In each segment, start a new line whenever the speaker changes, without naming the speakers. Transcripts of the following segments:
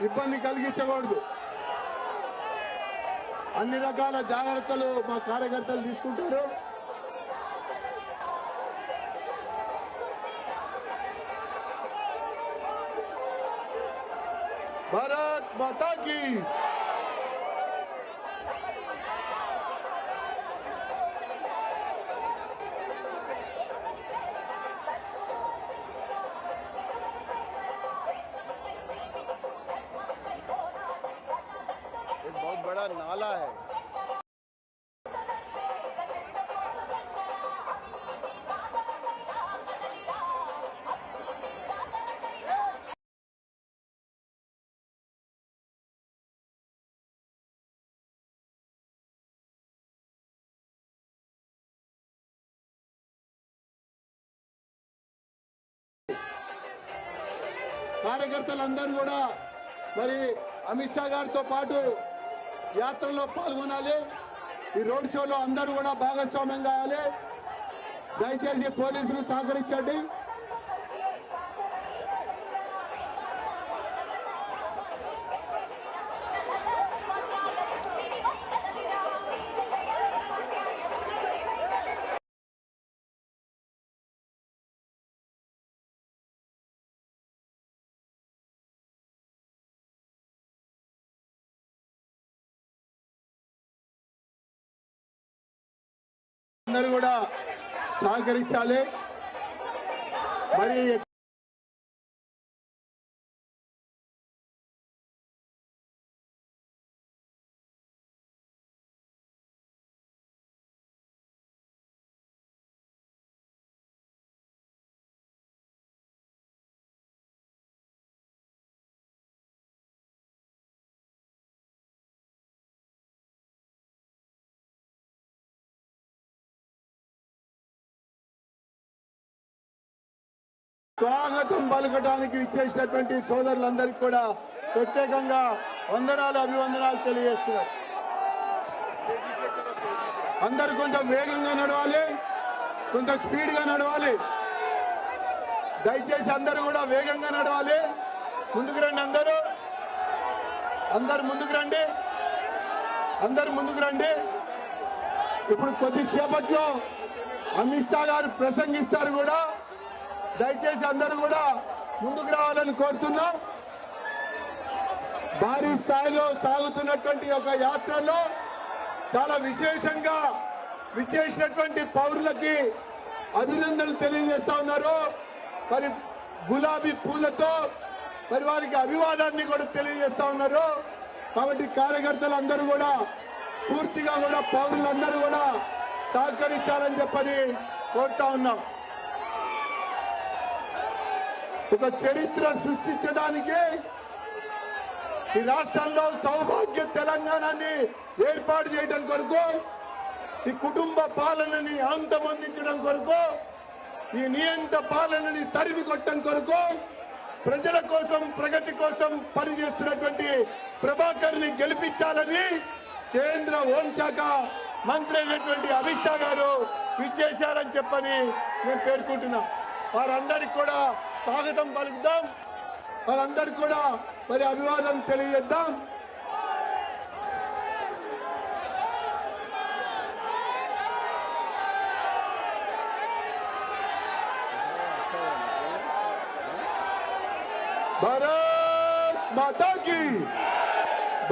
ఇబ్బంది కలిగించకూడదు. అన్ని రకాల జాగ్రత్తలు మా కార్యకర్తలు తీసుకుంటారు. భారత్ మాతాకి
बड़ा नाला है
కార్యకర్తలందరూ కూడా మరి అమిత్ షా గారితో పాటు యాత్రలో పాల్గొనాలి. ఈ రోడ్ షోలో అందరూ కూడా భాగస్వామ్యం కావాలి. దయచేసి పోలీసులు సహకరించండి. అందరూ కూడా సహకరించాలి. మరి స్వాగతం పలకటానికి ఇచ్చేసినటువంటి సోదరులందరికీ కూడా ప్రత్యేకంగా వందనాలు అభివందనాలు తెలియజేస్తున్నారు అందరు కొంచెం వేగంగా నడవాలి కొంచెం స్పీడ్గా నడవాలి. దయచేసి అందరూ కూడా వేగంగా నడవాలి. ముందుకు రండి అందరూ. అందరు ముందుకు రండి. అందరు ముందుకు రండి. ఇప్పుడు కొద్దిసేపట్లో అమిత్ షా గారు ప్రసంగిస్తారు కూడా. దయచేసి అందరూ కూడా ముందుకు రావాలని కోరుతున్నాం. భారీ స్థాయిలో సాగుతున్నటువంటి ఒక యాత్రలో చాలా విశేషంగా విచ్చేసినటువంటి పౌరులకి అభినందనలు తెలియజేస్తా ఉన్నారు. మరి గులాబీ పూలతో మరి వారికి అభివాదాన్ని కూడా తెలియజేస్తా ఉన్నారు. కాబట్టి కార్యకర్తలు అందరూ కూడా పూర్తిగా కూడా పౌరులందరూ కూడా సహకరించాలని చెప్పని కోరుతా ఉన్నాం. ఒక చరిత్ర సృష్టించడానికి ఈ రాష్ట్రంలో సౌభాగ్య తెలంగాణని ఏర్పాటు చేయడం కొరకు ఈ కుటుంబ పాలనని అంతమందించడం కొరకు ఈ నియంత పాలనని తరిమి కొట్టడం కొరకు ప్రజల కోసం ప్రగతి కోసం పనిచేస్తున్నటువంటి ప్రభాకర్ని గెలిపించాలని కేంద్ర హోంశాఖ మంత్రి అయినటువంటి అమిత్ షా గారు విచ్చేశారని చెప్పని నేను పేర్కొంటున్నా. వారందరికీ కూడా స్వాగతం పలుకుదాం. వారందరికి కూడా మరి అభివాదం తెలియజేద్దాం. భారత్ మాతా की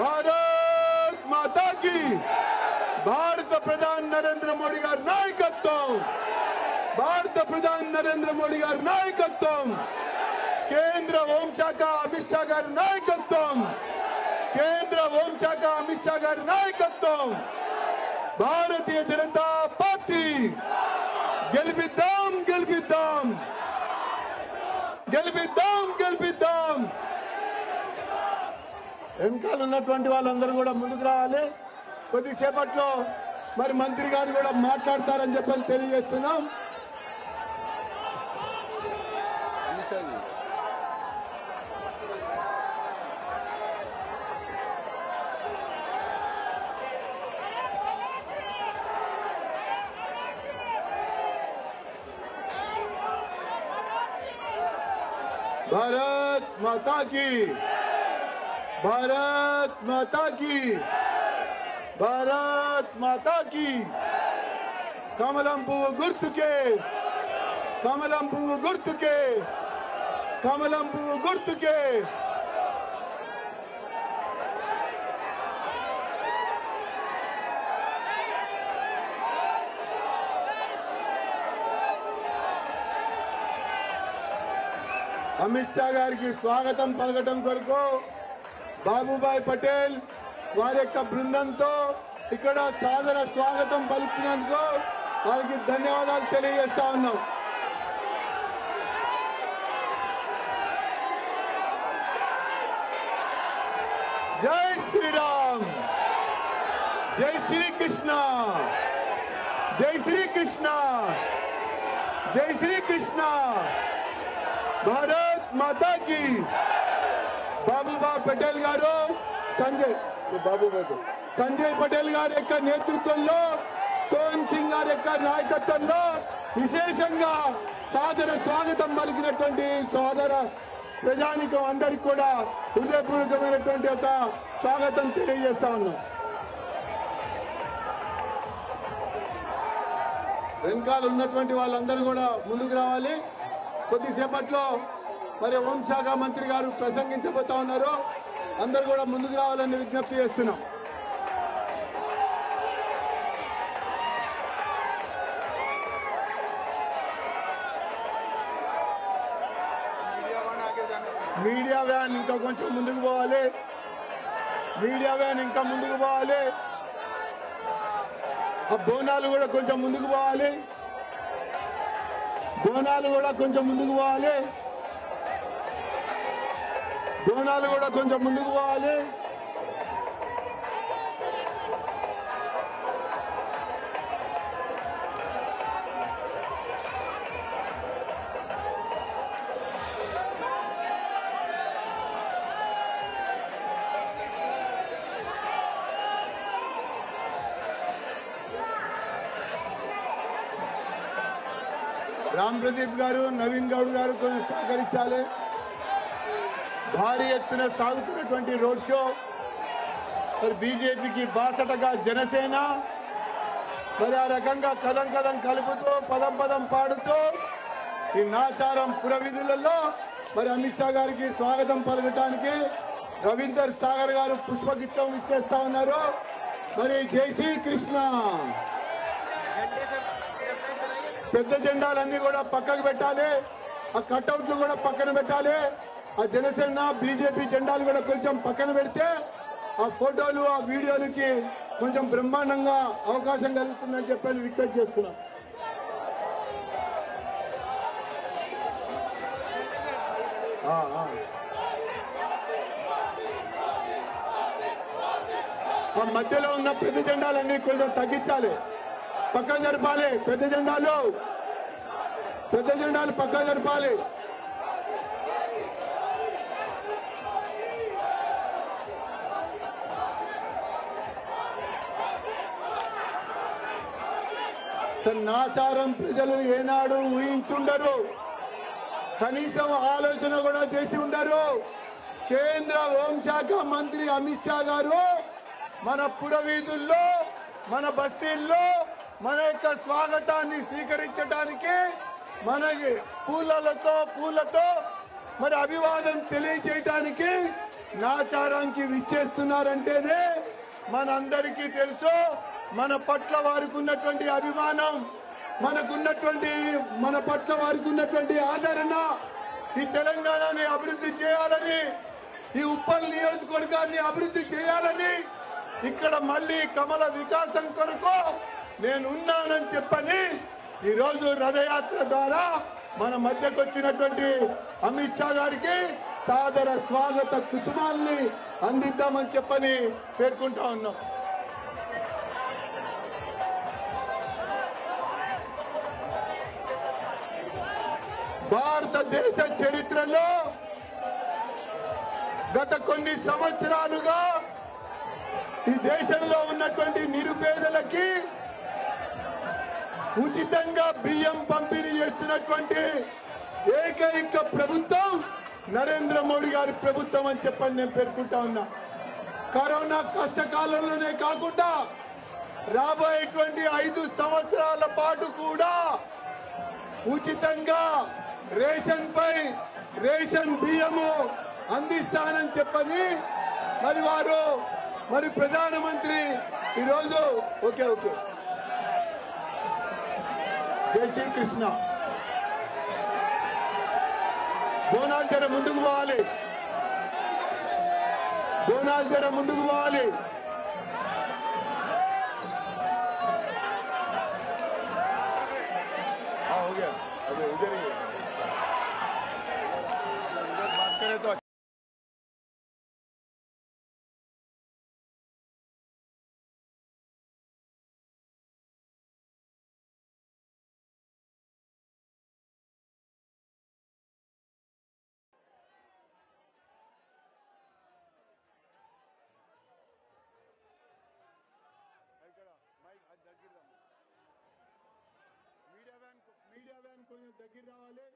భారత్ మాతా की భారత ప్రధాని నరేంద్ర మోడీ గారి నాయకత్వం. భారత ప్రధాని నరేంద్ర మోడీ గారి నాయకత్వం. కేంద్ర హోంశాఖ అమిత్ షా గారి నాయకత్వం. కేంద్ర హోంశాఖ అమిత్ షా గారి నాయకత్వం. భారతీయ జనతా పార్టీ. గెలిపిద్దాం గెలిపిద్దాం. గెలిపిద్దాం గెలిపిద్దాం. వెనకాల ఉన్నటువంటి వాళ్ళందరూ కూడా ముందుకు రావాలి. కొద్దిసేపట్లో మరి మంత్రి గారు కూడా మాట్లాడతారని చెప్పని తెలియజేస్తున్నాం.
भारत माता की।
भारत माता की। भारत माता की। कमलम पुव गुर्त के। कमलम पुव गुर्त के। कमलम पुव गुर्त के। అమిత్ షా గారికి స్వాగతం పలకటం కొరకు బాబుభాయ్ పటేల్ వారి యొక్క బృందంతో ఇక్కడ సాదర స్వాగతం పలుకుతున్నందుకు వారికి ధన్యవాదాలు తెలియజేస్తా ఉన్నాం జై శ్రీరామ్ జై శ్రీకృష్ణ జై శ్రీకృష్ణ జై శ్రీకృష్ణ భారత్ మాతాకి. బాబుబా పటేల్ గారు సంజయ్ బాబుబాబు సంజయ్ పటేల్ గారి యొక్క నేతృత్వంలో సోహన్ సింగ్ గారి యొక్క నాయకత్వంలో విశేషంగా సాదర స్వాగతం పలికినటువంటి సోదర ప్రజానికం అందరికి కూడా హృదయపూర్వకమైనటువంటి ఒక స్వాగతం తెలియజేస్తా ఉన్నాం. వెనకాల ఉన్నటువంటి వాళ్ళందరూ కూడా ముందుకు రావాలి. కొద్దిసేపట్లో మరి హోంశాఖ మంత్రి గారు ప్రసంగించబోతా ఉన్నారు. అందరు కూడా ముందుకు రావాలని విజ్ఞప్తి చేస్తున్నాం. మీడియా వ్యాన్ ఇంకా కొంచెం ముందుకు పోవాలి. మీడియా వ్యాన్ ఇంకా ముందుకు పోవాలి. ఆ బోనాలు కూడా కొంచెం ముందుకు పోవాలి. బోనాలు కూడా కొంచెం ముందుకు పోవాలి. బోనాలు కూడా కొంచెం ముందుకు పోవాలి. రామ్ ప్రదీప్ గారు నవీన్ గౌడ్ గారు కొంచెం సహకరించాలి. భారీ ఎత్తున సాగుతున్నటువంటి రోడ్ షో. మరి బీజేపీకి బాసటగా జనసేన. మరి ఆ రకంగా కదం కదం కలుపుతూ పదం పదం పాడుతూ ఈ నాచారం పురవిధులలో మరి అమిత్ షా గారికి స్వాగతం పలకటానికి రవీందర్ సాగర్ గారు పుష్పగిత్తం ఇచ్చేస్తా ఉన్నారు. మరి జై శ్రీ కృష్ణ. పెద్ద జెండాలన్నీ కూడా పక్కకు పెట్టాలి. ఆ కట్అవుట్లు కూడా పక్కన పెట్టాలి. ఆ జనసేన బీజేపీ జెండాలు కూడా కొంచెం పక్కన పెడితే ఆ ఫోటోలు ఆ వీడియోలకి కొంచెం బ్రహ్మాండంగా అవకాశం కలుగుతుందని చెప్పని రిక్వెస్ట్ చేస్తున్నాం. ఆ మధ్యలో ఉన్న పెద్ద జెండాలన్నీ కొంచెం తగ్గించాలి. పక్క జరపాలి. పెద్ద జెండాలు. పెద్ద జెండాలు పక్క జరపాలి. నాచారం ప్రజలు ఏనాడు ఊహించుండరు. కనీసం ఆలోచన కూడా చేసి ఉండరు. కేంద్ర హోంశాఖ మంత్రి అమిత్ షా గారు మన పురవీధుల్లో మన బస్తీల్లో మన యొక్క స్వాగతాన్ని స్వీకరించడానికి మనకి పూలలతో పూలతో మరి అభివాదం తెలియజేయటానికి నాచారానికి విచ్చేస్తున్నారంటేనే మనందరికీ తెలుసు మన పట్ల వారికి ఉన్నటువంటి అభిమానం మనకున్నటువంటి మన పట్ల వారికి ఉన్నటువంటి ఆదరణ ఈ తెలంగాణని అభివృద్ధి చేయాలని ఈ ఉప్పల్ నియోజకవర్గాన్ని అభివృద్ధి చేయాలని ఇక్కడ మళ్ళీ కమల వికాసం కొరకు నేను ఉన్నానని చెప్పని ఈరోజు రథయాత్ర ద్వారా మన మధ్యకు వచ్చినటువంటి అమిత్ షా గారికి సాదర స్వాగత కుసుమాల్ని అందిద్దామని చెప్పని పేర్కొంటా ఉన్నాం. భారతదేశ చరిత్రలో గత కొన్ని సంవత్సరాలుగా ఈ దేశంలో ఉన్నటువంటి నిరుపేదలకి ఉచితంగా బియ్యం పంపిణీ చేస్తున్నటువంటి ఏకైక ప్రభుత్వం
నరేంద్ర మోడీ గారి ప్రభుత్వం అని చెప్పని నేను పేర్కొంటా ఉన్నా. కరోనా కష్టకాలంలోనే కాకుండా రాబోయేటువంటి ఐదు సంవత్సరాల పాటు కూడా ఉచితంగా రేషన్ పై రేషన్ బియ్యము అందిస్తానని చెప్పని మరి వారు మరి ప్రధానమంత్రి ఈరోజు ఓకే ఓకే. జై శ్రీకృష్ణ. బోనాలు జర ముందుకు పోవాలి. బోనాలు జర ముందుకు పోవాలి. కొంచెం దగ్గర రావాలి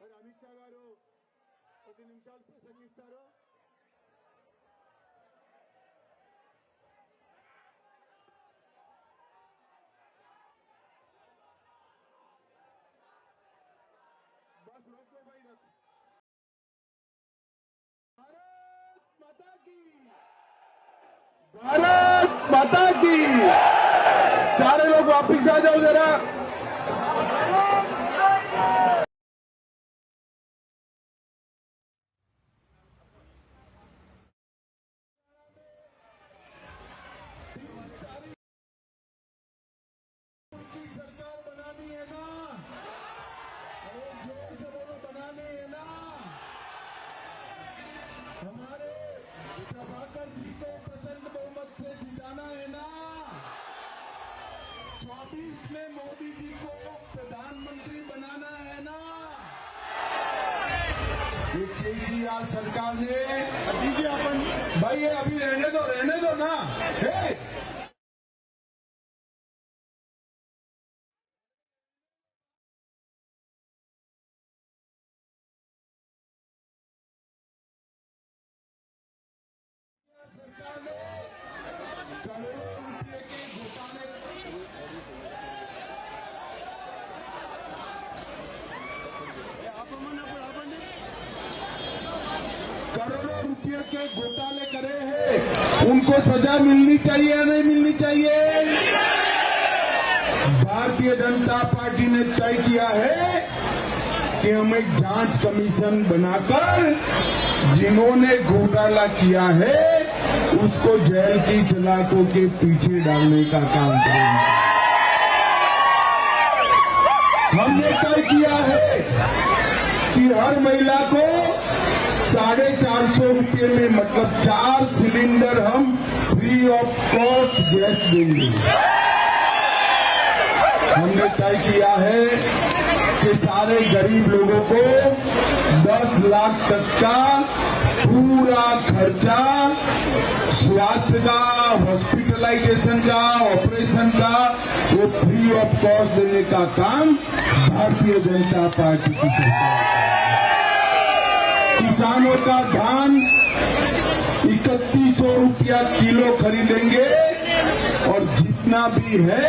మరి అమిత్ షా గారు కొద్ది నిమిషాలు ప్రసంగిస్తారు बस रोको भाई रख भारत माता की भारत हमारे प्रभाकर जी को प्रचंड बहुमत से जिताना है ना। चौबीस में मोदी जी को प्रधानमंत्री बनाना है ना। केसीआर सरकार ने अपन भाई अभी रहने दो रहने दो ना। हे! करोड़ों के घोटाले करे हैं। उनको सजा मिलनी चाहिए या नहीं मिलनी चाहिए? भारतीय जनता पार्टी ने तय किया है कि हम जाँच कमीशन बनाकर जिन्होंने घोटाला किया है, उसको जेल की सलाखों के पीछे डालने का काम करेंगे। हमने तय किया है कि हर महिला को साढ़े चार सौ रुपये में मतलब चार सिलेंडर हम फ्री ऑफ़ कॉस्ट गैस देंगे। हमने तय किया है कि सारे गरीब लोगों को 10 लाख तक का पूरा खर्चा स्वास्थ्य का हॉस्पिटलाइजेशन का ऑपरेशन का, वो फ्री ऑफ़ कॉस्ट देने का काम भारतीय जनता पार्टी की सरकार किसानों का धान इकतीस सौ रुपया किलो खरीदेंगे और जितना भी है,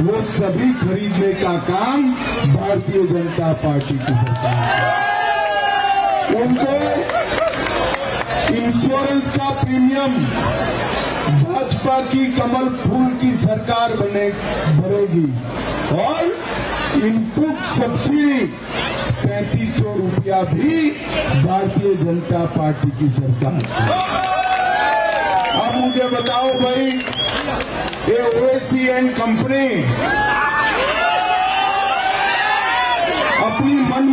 वो सभी खरीदने का काम भारतीय जनता पार्टी की सरकार उनको इंश्योरेंस का प्रीमियम भाजपा की कमल फूल की सरकार बने भरेगी और इनपुट सब्सिडी पैंतीस सौ रुपया भी भारतीय जनता पार्टी की सरकार अब मुझे बताओ भाई, ये ओएसी एंड कंपनी अपनी मनमानी